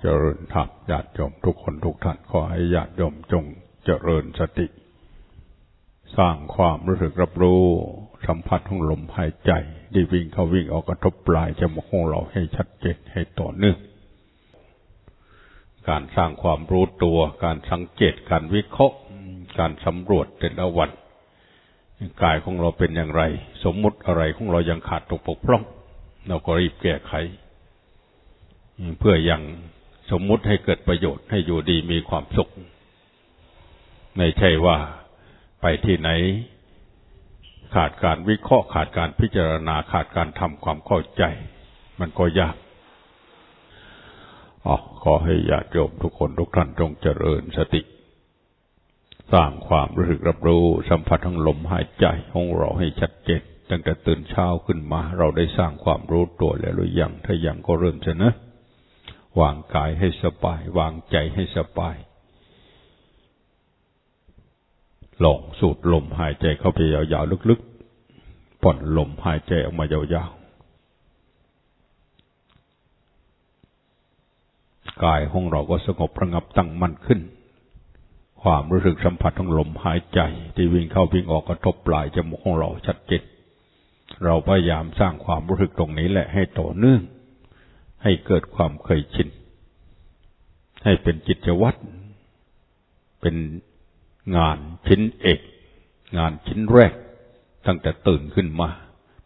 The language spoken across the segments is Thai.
เจริญธรรมญาติโยมทุกคนทุกท่านขอให้ญาติโยมจงเจริญสติ สร้างความรู้สึกรับรู้สัมผัสของลมหายใจที่วิ่งเข้าวิ่งออกกระทบปลายจมูกของเราให้ชัดเจนให้ต่อเนื่องการสร้างความรู้ตัว การสังเกตการวิเคราะห์ การสำรวจแต่ละวันกายของเราเป็นอย่างไร สมมุติอะไรของเรายังขาดตกปกพร่อง เราก็รีบแก้ไข เพื่อยัง สมมุติให้เกิดประโยชน์ให้อยู่ดีมีความสุข ไม่ใช่ว่าไปที่ไหน ขาดการวิเคราะห์ ขาดการพิจารณาขาดการทำความเข้าใจ มันก็ยากอ๋อขอให้ญาติโยมทุกคนทุกท่านจงเจริญสติ สร้างความรู้สึกรับรู้สัมผัสทั้งลมหายใจของเราให้ชัดเจนตั้งแต่ตื่นเช้าขึ้นมา เราได้สร้างความรู้ตัวแล้วหรือยัง ถ้ายังก็เริ่มจะนะ วางกายให้สบาย วางใจให้สบายลองสูดลมหายใจเข้าไปยาวๆลึกๆ ผ่อนลมหายใจออกมายาวๆ กายของเราก็สงบระงับตั้งมั่นขึ้น ความรู้สึกสัมผัสของลมหายใจ ที่วิ่งเข้าวิ่งออกกระทบปลายจมูกของเราชัดเจนเราพยายามสร้างความรู้สึกตรงนี้แหละให้ต่อเนื่อง ให้เกิดความเคยชิน ให้เป็นจิตวัตร เป็นงานชิ้นเอก งานชิ้นแรก ตั้งแต่ตื่นขึ้นมา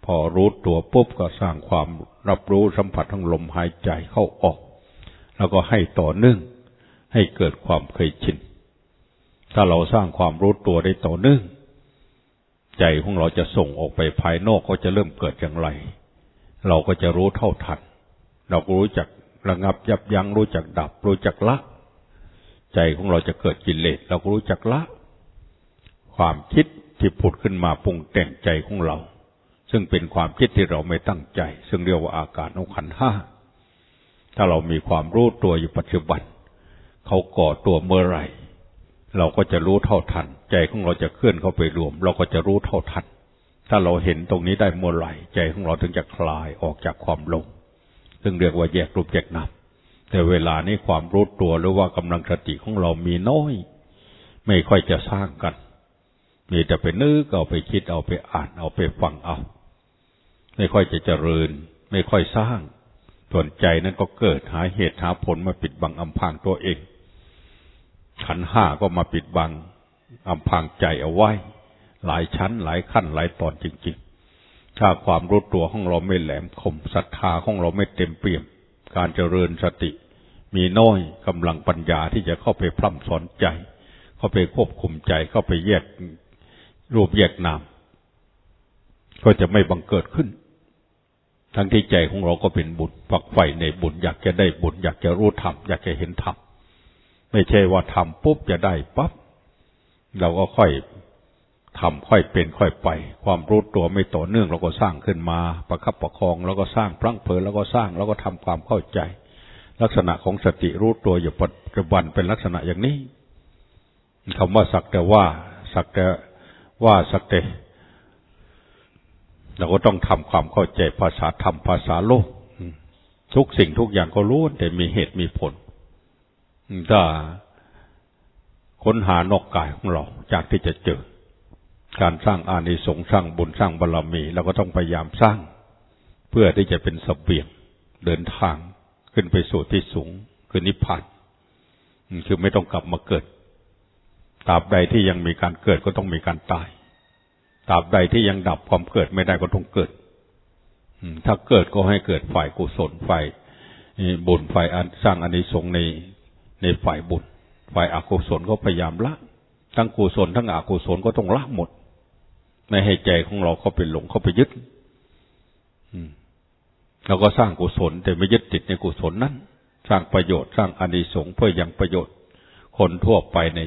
พอรู้ตัวปุ๊บก็สร้างความรับรู้สัมผัสทั้งลมหายใจเข้าออก แล้วก็ให้ต่อเนื่อง ให้เกิดความเคยชิน ถ้าเราสร้างความรู้ตัวได้ต่อเนื่อง ใจของเราจะส่งออกไปภายนอกก็จะเริ่มเกิดอย่างไร เราก็จะรู้เท่าทัน เราก็รู้จักระงับยับยั้งรู้จักดับ รู้จักละ ใจของเราจะเกิดกิเลสเราก็รู้จักละ ความคิดที่ผุดขึ้นมาปรุงแต่งใจของเรา ซึ่งเป็นความคิดที่เราไม่ตั้งใจ ซึ่งเรียกว่าอาการองขันห้าถ้าเรามีความรู้ตัวอยู่ปัจจุบัน เขาก่อตัวเมื่อไหร่ เราก็จะรู้เท่าทัน ใจของเราจะเคลื่อนเข้าไปรวม เราก็จะรู้เท่าทัน ถ้าเราเห็นตรงนี้ได้เมื่อไหร่ ใจของเราถึงจะคลายออกจากความหลง ซึ่งเรียกว่าแยกรูปแยกนามแต่เวลานี้ความรู้ตัวหรือว่ากำลังสติของเรามีน้อย ไม่ค่อยจะสร้างกัน มีแต่ไปนึกเอาไปคิดเอาไปอ่านเอาไปฟังเอา ไม่ค่อยจะเจริญ ไม่ค่อยสร้าง ส่วนใจนั้นก็เกิดหาเหตุหาผลมาปิดบังอำพางตัวเอง ขันห้าก็มาปิดบังอำพางใจเอาไว้ หลายชั้นหลายขั้นหลายตอนจริง ถ้าความรู้ตัวของเราไม่แหลมคมศรัทธาของเราไม่เต็มเปี่ยม การเจริญสติ มีน้อยกำลังปัญญาที่จะเข้าไปพร่ำสอนใจ เข้าไปควบคุมใจเข้าไปแยกรูปแยกนาม ก็จะไม่บังเกิดขึ้น ทั้งที่ใจของเราก็เป็นบุญฝักใฝ่ในบุญอยากจะได้บุญอยากจะรู้ธรรมอยากจะเห็นธรรมไม่ใช่ว่าทำปุ๊บจะได้ปั๊บเราก็ค่อย ทำค่อยเป็นค่อยไป ความรู้ตัวไม่ต่อเนื่องเราก็สร้างขึ้นมา ประคับประคองแล้วก็สร้างพลังเพลินแล้วก็สร้างแล้วก็ทำความเข้าใจ ลักษณะของสติรู้ตัวอยู่ปัจจุบันเป็นลักษณะอย่างนี้คำว่าสักแต่ว่า สักแต่ว่าสักแต่เราก็ต้องทำความเข้าใจภาษาธรรมภาษาโลกทุกสิ่งทุกอย่างก็รู้แต่มีเหตุมีผลถ้าค้นหานอกกายของเราจากที่จะเจอ การสร้างอานิสงส์สร้างบุญสร้างบารรมีเราก็ต้องพยายามสร้าง เพื่อที่จะเป็นสเบียงเดินทางขึ้นไปสู่ที่สูงคือนิพพานคือไม่ต้องกลับมาเกิดตราบใดที่ยังมีการเกิดก็ต้องมีการตายตราบใดที่ยังดับความเกิดไม่ได้ก็ต้องเกิดถ้าเกิดก็ให้เกิดฝ่ายกุศลฝ่ายบุญฝ่ายสร้างอานิสงส์ในในฝ่ายบุญฝ่ายอกุศลก็พยายามละ ทั้งกุศลทั้งอกุศลก็ต้องละหมด ไม่ให้ใจของเราเข้าไปหลงเข้าไปยึดเราก็สร้างกุศล แต่ไม่ยึดติดในกุศลนั้น สร้างประโยชน์สร้างอานิสงส์เพื่อยังประโยชน์ คนทั่วไปใน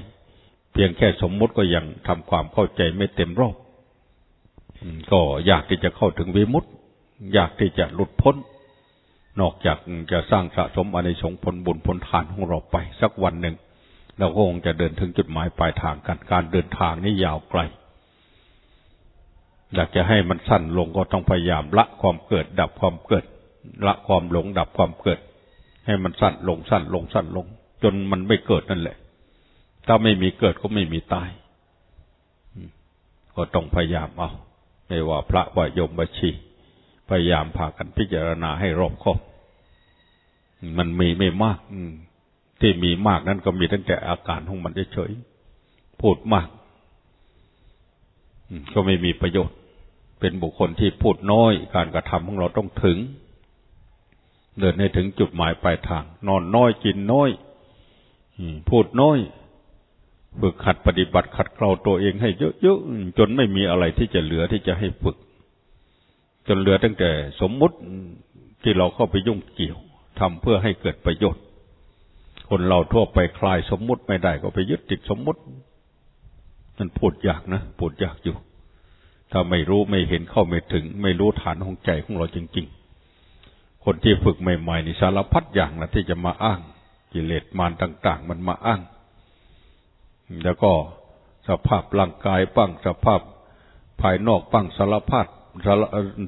เพียงแค่สมมุติก็ยังทำความเข้าใจไม่เต็มรอบก็อยากที่จะเข้าถึงวิมุตติ อยากที่จะหลุดพ้น นอกจากจะสร้างสะสมอานิสงส์ผลบุญผลทานของเราไป สักวันหนึ่งเราก็คงจะเดินถึงจุดหมายปลายทางกันการเดินทางนี้ยาวไกล อยากจะให้มันสั้นลงก็ต้องพยายามละความเกิด ดับความเกิด ละความหลงดับความเกิด ให้มันสั้นลงสั้นลงสั้นลง จนมันไม่เกิดนั่นแหละ ถ้าไม่มีเกิดก็ไม่มีตาย ก็ต้องพยายามเอาไม่ว่าพระว่าโยมบัชีพยายามพากันพิจารณาให้รอบคอบมันมีไม่มากที่มีมากนั้นก็มีตั้งแต่อาการของมันเฉยๆพูดมาก ก็ไม่มีประโยชน์ เป็นบุคคลที่พูดน้อย การกระทำของเราต้องถึง เดินให้ถึงจุดหมายปลายทาง นอนน้อยกินน้อยพูดน้อยฝึกขัดปฏิบัติขัดเกลาตัวเองให้เยอะๆจนไม่มีอะไรที่จะเหลือที่จะให้ฝึก จนเหลือตั้งแต่สมมุติที่เราเข้าไปยุ่งเกี่ยวทำเพื่อให้เกิดประโยชน์ คนเราทั่วไปคลายสมมุติไม่ได้ก็ไปยึดติดสมมุติมันพูดยากนะพูดยากอยู่ ถ้าไม่รู้ไม่เห็นเข้าไม่ถึง ไม่รู้ฐานของใจของเราจริง ๆ คนที่ฝึกใหม่ๆนี่สารพัดอย่างนะที่จะมาอ้าง กิเลสมารต่าง ๆ มันมาอ้าง แล้วก็สภาพร่างกายปั้งสภาพภายนอกปั้งสารพัด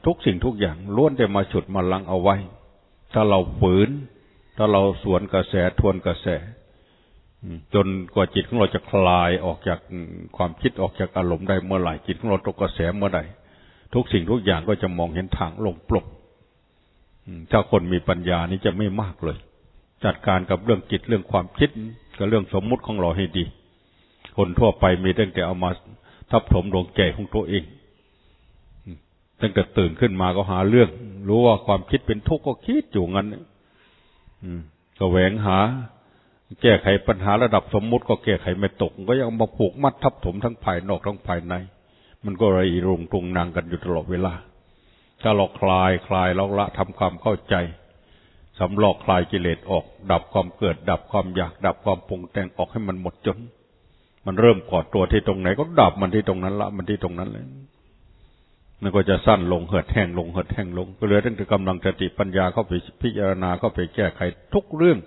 ทุกสิ่งทุกอย่างล้วนแต่มาฉุดมาลังเอาไว้ ถ้าเราฝืน ถ้าเราสวนกระแสทวนกระแส จนกว่าจิตของเราจะคลายออกจากความคิดออกจากอารมณ์ได้เมื่อไหร่จิตของเราตกกระแสเมื่อใดทุกสิ่งทุกอย่างก็จะมองเห็นทางลงปลกถ้าคนมีปัญญานี้จะไม่มากเลย จัดการกับเรื่องจิตเรื่องความคิดกับเรื่องสมมุติของเราให้ดี คนทั่วไปมีตั้งแต่เอามาทับถมดวงใจของตัวเองตั้งแต่ตื่นขึ้นมาก็หาเรื่อง รู้ว่าความคิดเป็นทุกข์ก็คิดอยู่งั้นก็แหวงหา แก้ไขปัญหาระดับสมมุติก็แก้ไขไม่ตก ก็ยังมาผูกมัดทับถมทั้งภายนอกทั้งภายใน มันก็ระอีรุงตรงนางกันอยู่ตลอดเวลา ถ้าเราคลายคลายแล้วละทำความเข้าใจสำลอกคลายกิเลสออก ดับความเกิด ดับความอยาก ดับความปรุงแต่งออกให้มันหมดจน มันเริ่มก่อตัวที่ตรงไหน ก็ดับมันที่ตรงนั้นละ มันที่ตรงนั้นเลยมันก็จะสั้นลงเหิดแห้งลงเหิดแห้งลง ก็เลยตั้งแต่กำลังสติปัญญาเข้าไปพิจารณาเข้าไปแก้ไขทุกเรื่อง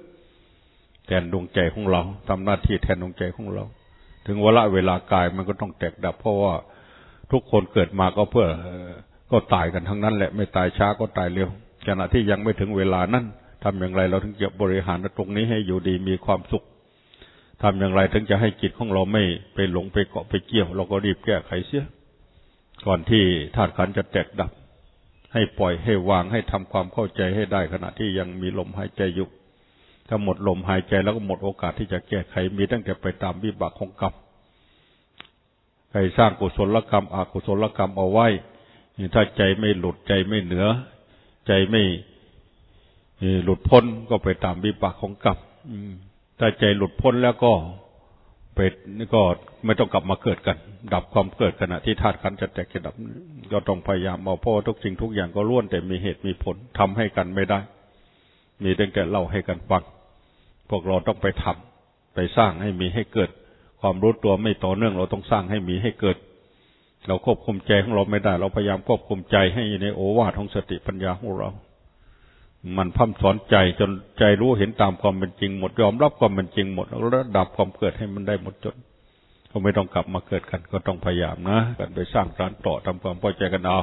แทนดวงใจของเราทำหน้าที่แทนดวงใจของเรา ถึงเวลาเวลากายมันก็ต้องแตกดับ เพราะว่าทุกคนเกิดมาก็เพื่อก็ตายกันทั้งนั้นแหละไม่ตายช้าก็ตายเร็วขณะที่ยังไม่ถึงเวลานั้นทำอย่างไรเราถึงจะบริหารตรงนี้ให้อยู่ดีมีความสุขทำอย่างไรถึงจะให้จิตของเราไม่ไปหลงไปเกาะไปเกี่ยว เราก็รีบแก้ไขเสียก่อนที่ธาตุขันจะแตกดับ ให้ปล่อยให้วางให้ทำความเข้าใจให้ได้ขณะที่ยังมีลมหายใจอยู่ ถ้าหมดลมหายใจแล้วก็หมดโอกาสที่จะแก้ไขมีตั้งแต่ไปตามวิบากของกรรมใครสร้างกุศลกรรมอกุศลกรรมเอาไว้ถ้าใจไม่หลุดใจไม่เหนือ ใจไม่หลุดพ้นก็ไปตามวิบากของกรรมถ้าใจหลุดพ้นแล้วก็เป็ดนี่ก็ไม่ต้องกลับมาเกิดกัน ดับความเกิดขณะที่ธาตุขันจะแตกจะดับ ก็ต้องพยายามเอาเพราะทุกสิ่งทุกอย่างก็ล้วนแต่มีเหตุมีผลทำให้กันไม่ได้ มีแต่แก่เล่าให้กันฟัง วกเราต้องไปทำไปสร้างให้มีให้เกิด ความรู้ตัวไม่ต่อเนื่องเราต้องสร้างให้มีให้เกิด เราควบคุมใจของเราไม่ได้ เราพยายามควบคุมใจให้ในโอวาทของสติปัญญาของเรา มันพัฒสอนใจจนใจรู้เห็นตามความเป็นจริงหมดยอมรับความเป็นจริงหมดแล้วดับความเกิดให้มันได้หมดจนก็ไม่ต้องกลับมาเกิดกันก็ต้องพยายามนะกันไปสร้างสารต่อทำความพอใจกันเอา